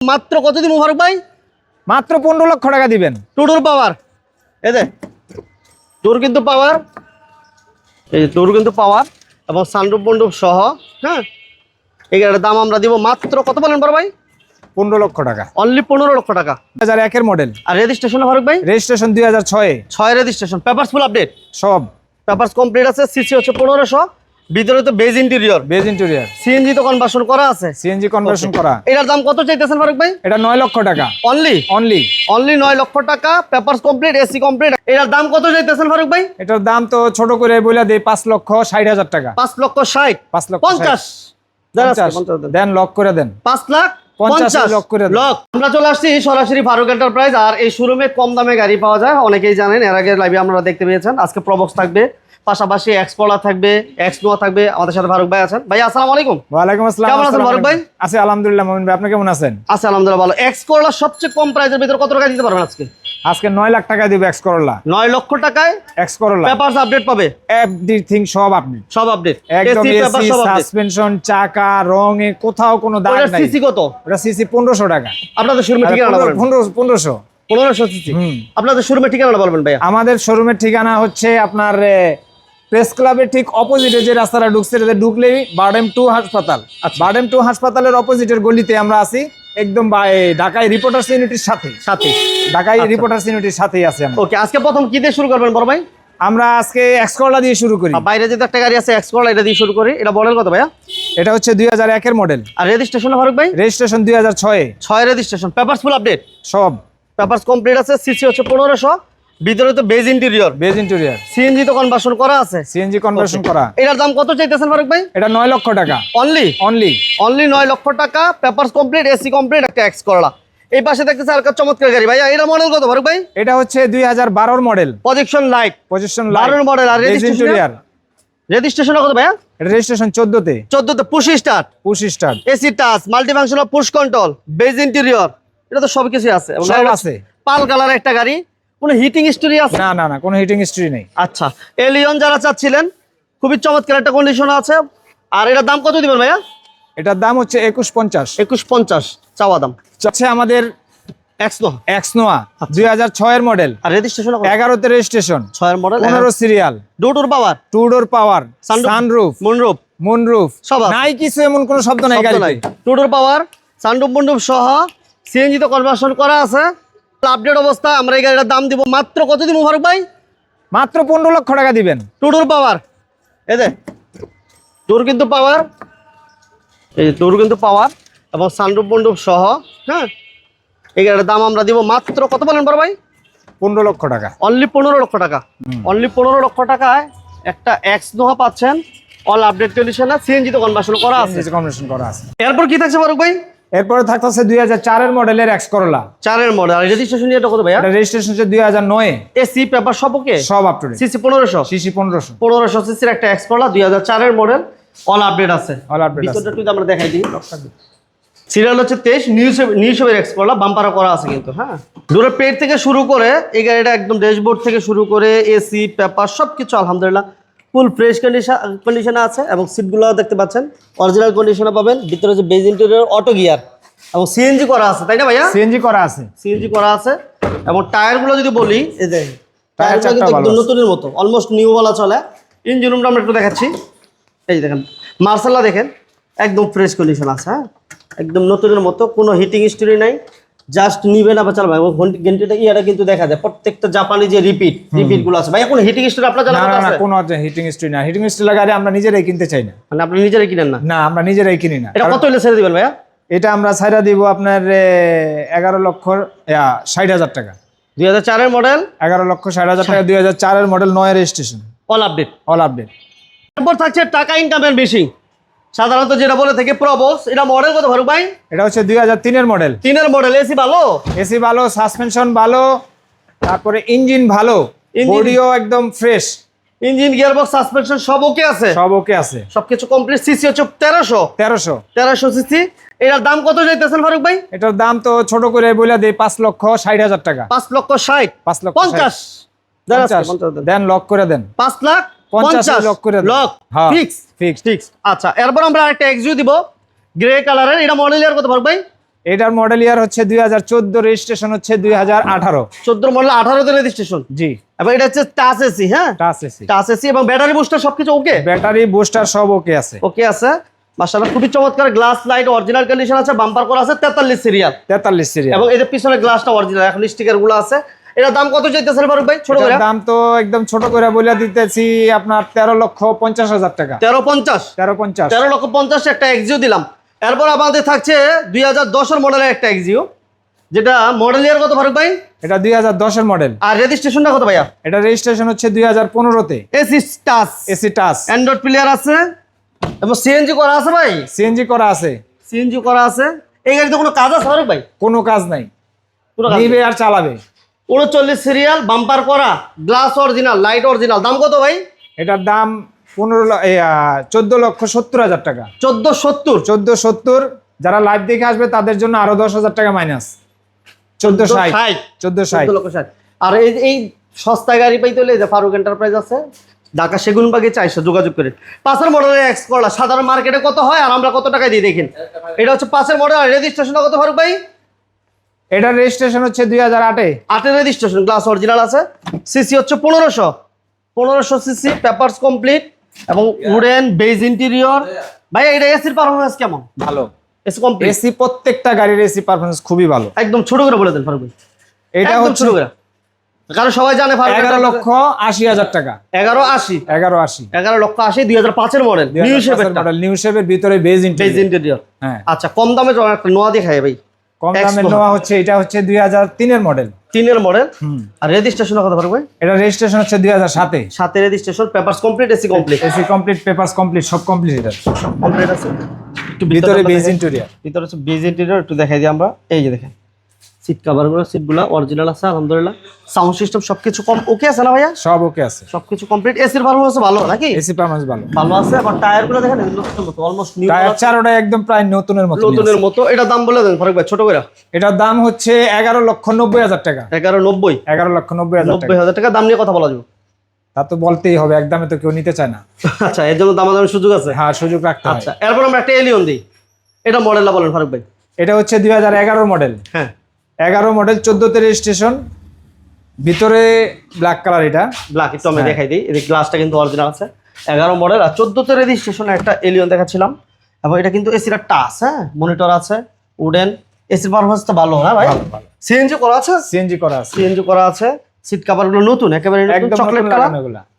মাত্র কত দিব ফারুক ভাই? মাত্র পনেরো লক্ষ টাকা দিবেন। টুডুর পাওয়ার এই যে টুর কিন্তু পাওয়ার এই টুর কিন্তু পাওয়ার এবং সানরুপ বন্ডুপ সহ হ্যাঁ? এই গাড়ির দাম আমরা দিব মাত্র কত বলেন বড় ভাই? পনেরো লক্ষ টাকা। অনলি পনেরো লক্ষ টাকা। দুই হাজার একের মডেল আর রেজিস্ট্রেশন ফারুক ভাই? রেজিস্ট্রেশন দুই হাজার ছয়ে। ছয় রেজিস্ট্রেশন পেপারস ফুল আপডেট সব। পেপারস কমপ্লিট আছে সিসি হচ্ছে পনেরোশো। ভিতরে তো beige interior beige interior CNG তো কনভার্সন করা আছে। সিএনজি কনভার্সন করা। এটার দাম কত চাইতেছেন ফারুক ভাই? এটা নয় লক্ষ টাকা। অনলি অনলি অনলি নয় লক্ষ টাকা। পেপারস কমপ্লিট এসি কমপ্লিট এটার দাম কত চাইতেছেন ফারুক ভাই? এটার দাম তো ছোট করে দেয় পাঁচ লক্ষ ষাট হাজার টাকা। পাঁচ লক্ষ ষাট। পাঁচ লক্ষ পঞ্চাশ। পঞ্চাশ। পঞ্চাশ দেন। দেন লক করে দেন। পাঁচ লাখ? আমরা চলে আসছি সরাসরি ফারুক এন্টারপ্রাইজ আর এই শোরুমে কম দামে গাড়ি পাওয়া যায়। অনেকেই জানেন এর আগে লাইভে আমরা দেখতে পেয়েছেন। আজকে প্রবক্স থাকবে। পাশাপাশি এক্সপোলা থাকবে এক্স নোয়া থাকবে আমাদের সাথে ফারুক ভাই আছেন। ভাই আসসালামু আলাইকুম। ওয়ালাইকুম আসসালাম কেমন আছেন ফারুক ভাই? আলাইকুম। আছি আলহামদুলিল্লাহ মমিন ভাই আপনি কেমন আছেন? আচ্ছা আলহামদুলিল্লাহ ভালো। এক্স করলা সবচেয়ে কম প্রাইসের ভিতরে কত টাকা দিতে পারবেন আজকে? আজকে নয় লাখ টাকা দিব এক্স করলা নয় লক্ষ টাকায় এক্স করলা পেপারস আপডেট পাবে? এভরিথিং সব আপনি সব আপডেট একদম এসি পেপার সব আপডেট সাসপেনশন চাকা রং এ কোথাও কোনো দাগ নাই। সিসি কত? ওটা সিসি পনেরোশো টাকা। আপনাদের শোরুমে ঠিকানা বলবেন পনেরোশো। পনেরোশো সিসি আপনাদের শোরুমে ঠিকানা বলবেন ভাইয়া। আমাদের শোরুমের ঠিকানা হচ্ছে আপনার প্রেস ক্লাবের ঠিক অপোজিটে যে রাস্তাটা ঢুকছে এটাতে ঢুকলেই বারডেম টু হাসপাতাল। আচ্ছা। বারডেম টু হাসপাতালের অপোজিটের গলিতে আমরা আছি একদম ঢাকায় রিপোর্টার্স ইউনিটির সাথে সাথে। ঢাকায় আচ্ছা। রিপোর্টার্স ইউনিটির সাথেই আছে আমরা। ওকে আজকে প্রথম কি দিয়ে শুরু করবেন বড় ভাই? আমরা আজকে এক্সকরলা দিয়ে শুরু করি। বাইরে যেটা একটা গাড়ি আছে এক্স করলা এটা দিয়ে শুরু করি। এটা বলেন কত ভাইয়া? এটা হচ্ছে দুই হাজার একের মডেল আর রেজিস্ট্রেশন ফারুক ভাই? রেজিস্ট্রেশন দুই হাজার ছয়ে। ছয় রেজিস্ট্রেশন পেপারস ফুল আপডেট সব। পেপারস কমপ্লিট আছে সিসি হচ্ছে পনেরোশো। ভিতরে তো beige interior beige interior CNG তো কনভার্সন করা আছে। সিএনজি কনভার্সন করা। এটার দাম কত চাইতেছেন ফারুক ভাই? এটা নয় লক্ষ টাকা। অনলি অনলি অনলি নয় লক্ষ টাকা পেপারস কমপ্লিট এসি কমপ্লিট একটা এক্স করলা এই পাশে দেখতেছে আর চমৎকার গাড়ি। ভাইয়া এটা মডেল কত ফারুক ভাই? এটা হচ্ছে দুই হাজার বারোর মডেল প্রজেকশন লাইট পজিশন বারোর মডেল আর রেজিস্ট্রেশন রেজিস্ট্রেশন কত ভাইয়া? এটা রেজিস্ট্রেশন চোদ্দতে। চোদ্দতে push start push start AC touch multi functional push control beige interior এটা তো সব কিছু আছে আছে। পাল কালার একটা গাড়ি। কোনো হিটিং স্টোরি আছে? না না না কোনো হিটিং হিস্ট্রি নেই। আচ্ছা এলিয়ন যারা চাচ্ছিলেন খুবই চমৎকার একটা কন্ডিশন আছে। আর এটার দাম কত দিবেন ভাইয়া? এটার দাম হচ্ছে একুশ পঞ্চাশ। একুশ পঞ্চাশ চাওয়া দাম। হচ্ছে আমাদের মডেল আর রেজিস্ট্রেশন এগারোতে রেজিস্ট্রেশন ছয়ের মডেল পনেরো serial power two door power sunroof moonroof moonroof সব নাই কিছু এমন কোনো শব্দ নাই পাওয়ার সহ সিএনজি তো কনভার্সন করা আছে। আপডেট অবস্থা আমরা এই গাড়িটার দাম দিব মাত্র কত দিব ফারুক ভাই? মাত্র পনেরো লক্ষ টাকা দিবেন। টুডোর পাওয়ার এই দে টুর কিন্তু পাওয়ার এই যে টুর কিন্তু পাওয়ার এবং সানরুপ মুন্ডুপ সহ হ্যাঁ? এই গাড়িটার দাম আমরা দিব মাত্র কত বলেন বড় ভাই? পনেরো লক্ষ টাকা। অনলি পনেরো লক্ষ টাকা। অনলি পনেরো লক্ষ টাকায় একটা এক্স নোহা পাচ্ছেন। অল আপডেট কন্ডিশনে সিএনজি তো কনভার্সন করা আছে। কম্বিনেশন করা আছে। এরপর কি থাকছে ফারুক ভাই? এরপরে থাকতেছে দুই হাজার চারের মডেলের এক্স করলা চারের মডেল রেজিস্ট্রেশন এটা কত ভাইয়া? রেজিস্ট্রেশন হচ্ছে দুই হাজার নয়। এসি পেপার সব ওকে সব আপ টু সিসি পনেরোশো? সিসি পনেরোশো। পনেরোশো সিসির একটা এক্স করলা দুই হাজার চারের মডেল অল আপডেট আছে। অল আপডেট ভিতরটা একটু আমরা দেখাই দিই। সিরিয়াল হচ্ছে তেইশ নিউজ নিউজ এক্স করলা বাম্পারা করা আছে কিন্তু হ্যাঁ? দূরে পেট থেকে শুরু করে এই গাড়িটা একদম ড্যাশবোর্ড থেকে শুরু করে এসি পেপার সব কিছু আলহামদুলিল্লাহ। ফুল ফ্রেশ কন্ডিশন কন্ডিশনে আছে এবং সিটগুলো দেখতে পাচ্ছেন। অরিজিনাল কন্ডিশনে পাবেন ভিতরে যে বেজ ইন্টেরিয়র অটো গিয়ার এবং সিএনজি করা আছে তাই না ভাইয়া? সিএনজি করা আছে। সিএনজি করা আছে এবং টায়ারগুলো যদি বলি এই যে টায়ার কিন্তু একদম। নতুনের মতো অলমোস্ট নিউ বলা চলে। ইঞ্জিন রুমটা আমরা একটু দেখাচ্ছি। এই যে দেখেন মার্শাল্লা দেখেন একদম ফ্রেশ কন্ডিশন আছে হ্যাঁ? একদম নতুনের মতো কোনো হিটিং স্টোরি নাই। জাস্ট নিবে না বা চালাবে এবং গেন্টিটা ইয়াটা কিন্তু দেখা যায়। প্রত্যেকটা জাপানি যে রিপিট রিপিটগুলো আছে। ভাই এখন হিটিং স্টোরি আপনার জানা না কোনো হিটিং হিস্ট্রি না। হিটিং হিস্ট্রি গাড়ি আমরা নিজেরাই কিনতে চাই না। মানে আপনি নিজেরাই কিনেন না? না আমরা নিজেরাই কিনি না। এটা কত হলে ছেড়ে দিবেন ভাইয়া? এটা আমরা ছাইরা দিব আপনার এগারো লক্ষ ষাট হাজার টাকা। দুই হাজার চারের মডেল এগারো লক্ষ ষাট হাজার টাকা। দুই হাজার চারের মডেল নয় registration all update all update তারপর থাকছে টাকা ইনকামের বেশি। সাধারণত যেটা বলে থেকে প্রবস এটা মডেল কত ফারুক ভাই? এটা হচ্ছে দুই হাজার তিনের মডেল তিনের মডেল এসি ভালো? এসি ভালো সাসপেনশন ভালো তারপরে ইঞ্জিন ভালো বডিও একদম ফ্রেশ ইঞ্জিন গিয়ারবক্স সাসপেনশন সব ওকে আছে? সব ওকে আছে। সবকিছু কমপ্লিট সিসি হচ্ছে তেরোশো? তেরোশো। তেরোশো সিসি এটার দাম কত যাইতেছেন ফারুক ভাই? এটার দাম তো ছোট করে বলে দেয় পাঁচ লক্ষ ষাট হাজার টাকা। পাঁচ লক্ষ ষাট? পাঁচ লক্ষ পঞ্চাশ। দেন লক করে দেন। পাঁচ লাখ? পঞ্চাশ পঞ্চাশ লক করে লক ফিক্স ফিক্স আচ্ছা এরপর আমরা একটা এক্সিউ দিব গ্রে কালারের এটা মডেল ইয়ার কত ফারুক ভাই? এটার মডেল ইয়ার হচ্ছে রেজিস্ট্রেশন রেজিস্ট্রেশন জি। এবং এটা টাচ এসি হ্যাঁ? টাচ এসি টাচ এসি এবং ব্যাটারি বুস্টার সবকিছু ওকে ব্যাটারি বুস্টার সব ওকে আছে। ওকে আছে। মাশাআল্লাহ খুবই চমৎকার। গ্লাস লাইট অরিজিনাল কন্ডিশন আছে বাম্পার করা আছে তেতাল্লিশ সিরিয়াল তেতাল্লিশ সিরিয়াল এবং এদের পিছনে গ্লাসটা অরিজিনাল এখন স্টিকারগুলো আছে। এটার দাম কত চাইতেছেন ফারুক ভাই? ছোট করে দাম তো একদম ছোট করে বলে দিতেছি আপনার তেরো লক্ষ পঞ্চাশ হাজার টাকা। তেরো পঞ্চাশ? তেরো পঞ্চাশ। তেরো লক্ষ পঞ্চাশ একটা এক্সিও দিলাম। এরপর আমাদের থাকছে দুই হাজার দশের মডেলের একটা এক্সিও যেটা মডেল ইয়ার কত ফারুক ভাই? এটা দুই হাজার দশের মডেল আর রেজিস্ট্রেশনটা কত ভাইয়া? এটা রেজিস্ট্রেশন হচ্ছে দুই হাজার পনেরোতে। AC touch AC touch android player আছে। এবং সিএনজি করা আছে ভাই? সিএনজি করা আছে। সিএনজি করা আছে। এই গাড়িতে কোনো কাজ আছে ফারুক ভাই? কোনো কাজ নাই। নিবে আর চালাবে। উনচল্লিশ সিরিয়াল বাম্পার করা গ্লাস অরিজিনাল লাইট অরিজিনাল দাম কত ভাই? এটার দাম পনেরো চোদ্দ লক্ষ সত্তর হাজার টাকা। চোদ্দ সত্তর? চোদ্দ সত্তর যারা লাইভ দেখে আসবে তাদের জন্য আরও দশ হাজার টাকা মাইনাস চোদ্দ ষাট। চোদ্দ ষাট। লক্ষ ষাট। আর এই এই সস্তা গাড়ি পাইতে হলে যে ফারুক এন্টারপ্রাইজ আছে ঢাকা সেগুন বাগে চাইছে যোগাযোগ করে। পাঁচের মডেলের এক্স করলা সাধারণ মার্কেটে কত হয় আর আমরা কত টাকায় দিয়ে দেখেন? এটা হচ্ছে পাঁচের মডেল আর রেজিস্ট্রেশনটা কত ফারুক ভাই? এটার রেজিস্ট্রেশন হচ্ছে দুই হাজার আটে। আটের রেজিস্ট্রেশন গ্লাস অরিজিনাল আছে। সিসি হচ্ছে পনেরোশো। পনেরোশো সিসি পেপারস কমপ্লিট এবং উডেন বেজ ইন্টেরিয়র ভাই এটা এসির পারফরমেন্স কেমন? ভালো। এসি কমপ্লিট এসি প্রত্যেকটা গাড়ির এসি পারফরমেন্স খুবই ভালো। একদম ছোট করে বলে দেন ফারুক ভাই। এটা হচ্ছে ছোট করে। কারণ সবাই জানে ফারুক এগারো লক্ষ আশি হাজার টাকা। এগারো আশি। এগারো আশি। এগারো লক্ষ আশি দুই হাজার পাঁচের মডেল নিউ শেপেরটা মডেল নিউ শেপের ভিতরে বেজ ইন্টেরিয়র হ্যাঁ। আচ্ছা কম দামে একটা নোয়া দেখায় ভাই। কম দামের। নেওয়া হচ্ছে এটা হচ্ছে দুই হাজার তিনের মডেল তিনের মডেল আর রেজিস্ট্রেশন কত পারবে এটা রেজিস্ট্রেশন হচ্ছে দুই হাজার সাতে। সাথে registration papers complete AC complete AC complete papers complete সব কমপ্লিট এটা। কমপ্লিট আছে। একটু ভিতরে বেজ ইন্টেরিয়ার ভিতরে হচ্ছে বেজ ইন্টেরিয়র একটু দেখাই দিই আমরা। এই যে দেখেন। সিট কাভারগুলো সিটগুলো অরিজিনাল আছে আলহামদুলিল্লাহ। সাউন্ড সিস্টেম সবকিছু কম ওকে আছে না ভাইয়া? সব ওকে আছে। সবকিছু কমপ্লিট এসির পারফরমেন্স ভালো নাকি? এসি পারফরমেন্স ভালো। ভালো আছে আবার টায়ারগুলো দেখেন নতুন মতো অলমোস্ট নিউ টায়ার চারোটা একদম প্রায় নতুনের মতো নতুনের মতো। এটা দাম বলে দেন ফারুক ভাই ছোট করে এটার দাম হচ্ছে এগারো লক্ষ নব্বই হাজার টাকা। এগারো নব্বই? এগারো লক্ষ নব্বই হাজার টাকা। নব্বই হাজার টাকা দাম নিয়ে কথা বলা যাবে। তা তো বলতেই হবে একদমে তো কেউ নিতে চায় না। আচ্ছা এর জন্য দামাদামের সুযোগ আছে? হ্যাঁ সুযোগ রাখতে আচ্ছা এরপর আমরা একটা এলিয়ন দিই। এটা মডেলটা বলেন ফারুক ভাই। এটা হচ্ছে দুই হাজার এগারো মডেল হ্যাঁ। এগারো মডেল চোদ্দোতে রেজিস্ট্রেশন ভিতরে ব্ল্যাক কালার এটা। ব্ল্যাক একটু আমি হ্যাঁ। দেখাই দিই। এদিকে গ্লাসটা কিন্তু অরিজিনাল আছে। এগারো মডেল আর চোদ্দোতে রেজিস্ট্রেশনে একটা এলিয়ন দেখাচ্ছিলাম। এবং এটা কিন্তু এসির টাচ হ্যাঁ? মনিটর আছে উডেন এসির পারফরমেন্স তো ভালো হ্যাঁ ভাই। সিএনজি করা আছে? সিএনজি করা আছে। সিএনজি করা আছে। সিট কাভারগুলো নতুন একেবারে নতুন চকলেট কালার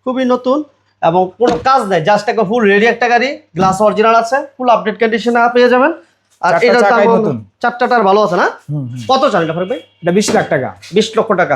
খুবই নতুন এবং কোনো কাজ নাই জাস্ট একটা ফুল রেডি একটা গাড়ি গ্লাস অরিজিনাল আছে ফুল আপডেট কন্ডিশনে পেয়ে যাবেন। আর নতুন। চারটাটার ভালো আছে না। কত চান এটা ভাই এটা বিশ লাখ টাকা বিশ লক্ষ টাকা